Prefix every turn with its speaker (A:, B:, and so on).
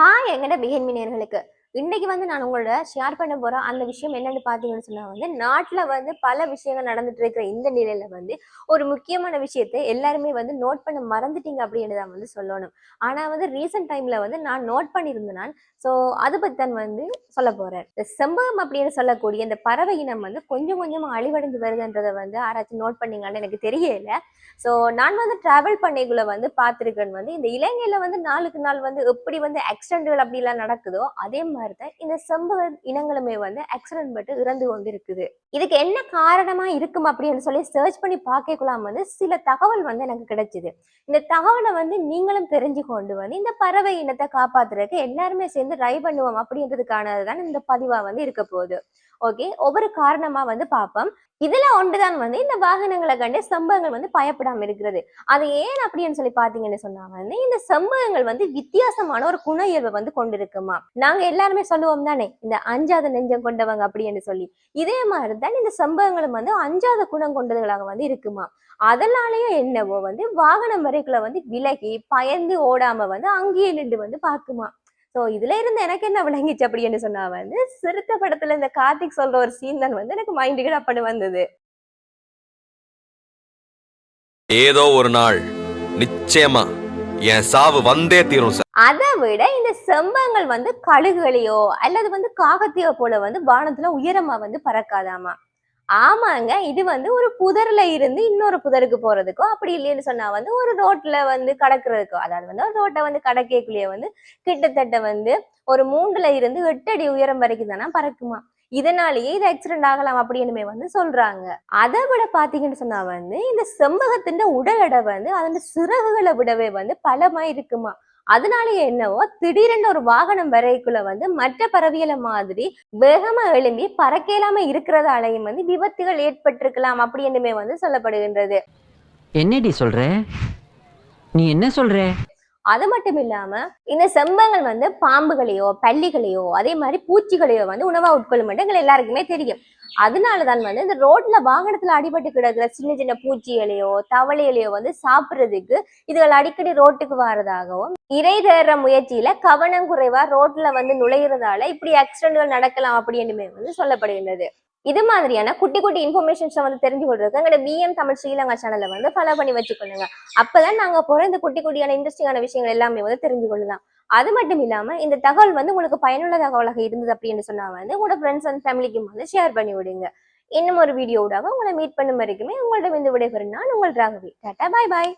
A: Hi எங்கட பிஹேன்மினியர்களுக்கு இன்னைக்கு வந்து நான் உங்களோட ஷேர் பண்ண போற அந்த விஷயம் என்னன்னு பாத்தீங்கன்னு சொன்னா வந்து நாட்டுல வந்து பல விஷயங்கள் நடந்துட்டு இருக்கிற இந்த நிலையில வந்து ஒரு முக்கியமான விஷயத்தை எல்லாருமே வந்து நோட் பண்ண மறந்துட்டீங்க அப்படின்னு தான் வந்து சொல்லணும். ஆனா வந்து ரீசெண்ட் டைம்ல வந்து நான் நோட் பண்ணியிருந்தேன் ஸோ அதை பத்தி தான் வந்து சொல்ல போறேன். இந்த செம்பகம் அப்படின்னு சொல்லக்கூடிய இந்த பறவை இனம் வந்து கொஞ்சம் கொஞ்சமாக அழிவடைஞ்சு வருதுன்றதை வந்து ஆராய்ச்சி நோட் பண்ணீங்கன்னு எனக்கு தெரியல. ஸோ நான் வந்து டிராவல் பண்ணைக்குள்ள வந்து பார்த்துருக்கேன் வந்து இந்த இலங்கையில வந்து நாளுக்கு நாள் வந்து எப்படி வந்து ஆக்சிடென்ட்கள் அப்படிலாம் நடக்குதோ அதே மாதிரி தான் இந்த செம்பக இனங்களுமே வந்து ஆக்சிடென்ட் பட்டு இறந்து கொண்டு இருக்குது இதுக்கு என்ன காரணமா இருக்கும் அப்படின்னு சொல்லி சர்ச் பண்ணி பார்க்கலாம் வந்து சில தகவல் வந்து எனக்கு கிடைச்சிது. இந்த தகவலை வந்து நீங்களும் தெரிஞ்சு கொண்டு வந்து இந்த பறவை இனத்தை காப்பாத்துறதுக்கு எல்லாருமே சேர்ந்து ட்ரை பண்ணுவோம் அப்படின்றதுக்கானது தான் இந்த பதிவா வந்து இருக்க போகுது. ஓகே ஒவ்வொரு காரணமா வந்து பார்ப்போம். இதுல ஒன்றுதான் வந்து இந்த வாகனங்களை கண்டு சம்பவங்கள் வந்து பயப்படாம இருக்கிறது. அது ஏன் அப்படின்னு சொல்லி பாத்தீங்கன்னு சொன்னா வந்து இந்த சம்பவங்கள் வந்து வித்தியாசமான ஒரு குண இயல்பை வந்து கொண்டிருக்குமா? நாங்க எல்லா எல்லாருமே சொல்லுவோம் தானே இந்த அஞ்சாத நெஞ்சம் கொண்டவங்க அப்படின்னு சொல்லி. இதே மாதிரி தான் இந்த சம்பவங்களும் வந்து அஞ்சாத குணம் கொண்டதுகளாக வந்து இருக்குமா? அதனாலயும் என்னவோ வந்து வாகனம் வரைக்குள்ள வந்து விலகி பயந்து ஓடாம வந்து அங்கேயே நின்று வந்து பார்க்குமா? ஸோ இதுல இருந்து எனக்கு என்ன விளங்கிச்சு அப்படின்னு சொன்னா வந்து சிறுத்த படத்துல இந்த கார்த்திக் சொல்ற ஒரு சீன் தான் வந்து எனக்கு மைண்டுக்கு அப்படி வந்தது.
B: ஏதோ ஒரு நாள் நிச்சயமா என் சாவு வந்தே தீரும் சார்.
A: அதை விட இந்த செம்பங்கள் வந்து கழுகுகளையோ அல்லது வந்து காகத்தையோ போல வந்து வானத்துல உயரமா வந்து பறக்காதாமா? ஆமாங்க இது வந்து ஒரு புதர்ல இருந்து இன்னொரு புதருக்கு போறதுக்கோ அப்படி இல்லைன்னு சொன்னா வந்து ஒரு ரோட்ல வந்து கடக்குறதுக்கோ அதாவது வந்து ஒரு ரோட்டை வந்து கடக்கக்குள்ளேயே வந்து கிட்டத்தட்ட வந்து ஒரு மூன்றுல இருந்து எட்டு அடி உயரம் வரைக்கும் தானே பறக்குமா? இதனாலேயே இது ஆக்சிடென்ட் ஆகலாம் அப்படின்னுமே வந்து சொல்றாங்க. அதை விட பாத்தீங்கன்னு சொன்னா வந்து இந்த செம்பகத்தின் உடல் எடை வந்து அதன் சிறகுகளை விடவே வந்து பலமா இருக்குமா அதனாலயே என்னவோ திடீரென்று ஒரு வாகனம் வரைக்குள்ள வந்து மற்ற பறவைகளை மாதிரி வேகமா எழும்பி பறக்கலாம இருக்கிறதாலையும் வந்து விபத்துகள் ஏற்பட்டிருக்கலாம் அப்படின்னுமே வந்து சொல்லப்படுகின்றது.
C: என்னடி சொல்ற? நீ என்ன சொல்ற?
A: அது மட்டும் இல்லாம இந்த செம்பங்கள் வந்து பாம்புகளையோ பல்லிகளையோ அதே மாதிரி பூச்சிகளையோ வந்து உணவா உட்கொள்ளும் எங்கள் எல்லாருக்குமே தெரியும். அதனாலதான் வந்து இந்த ரோட்ல வாகனத்துல அடிபட்டு கிடக்குற சின்ன சின்ன பூச்சிகளையோ தவளைகளையோ வந்து சாப்பிடுறதுக்கு இதுகள் அடிக்கடி ரோட்டுக்கு வர்றதாகவும் இறை தேடுற முயற்சியில கவனம் குறைவா ரோட்ல வந்து நுழையிறதால இப்படி ஆக்சிடென்ட்கள் நடக்கலாம் அப்படின்னுமே வந்து சொல்லப்படுகின்றது. இது மாதிரியான குட்டி குட்டி இன்ஃபர்மேஷன்ஸை வந்து தெரிஞ்சு கொள்றதுக்கு எங்களோட பிஎம் தமிழ் ஸ்ரீலங்கா சேனலை வந்து ஃபாலோ பண்ணி வச்சுக்கொள்ளுங்க. அப்பதான் நாங்க போற இந்த குட்டி குட்டியான இன்ட்ரெஸ்டிங்கான விஷயங்கள் எல்லாமே வந்து தெரிஞ்சு கொள்ளலாம் அது மட்டும் இல்லாம இந்த தகவல் வந்து உங்களுக்கு பயனுள்ள தகவலாக இருந்தது அப்படின்னு சொன்னா வந்து உங்களோட ஃப்ரெண்ட்ஸ் அண்ட் ஃபேமிலிக்கும் வந்து ஷேர் பண்ணி விடுங்க. இன்னும் ஒரு வீடியோடாக உங்களை மீட் பண்ணும் வரைக்குமே உங்கள்ட்ட வந்து விடைபெறும் நான் உங்கள் ராகவி. டாட்டா பாய் பாய்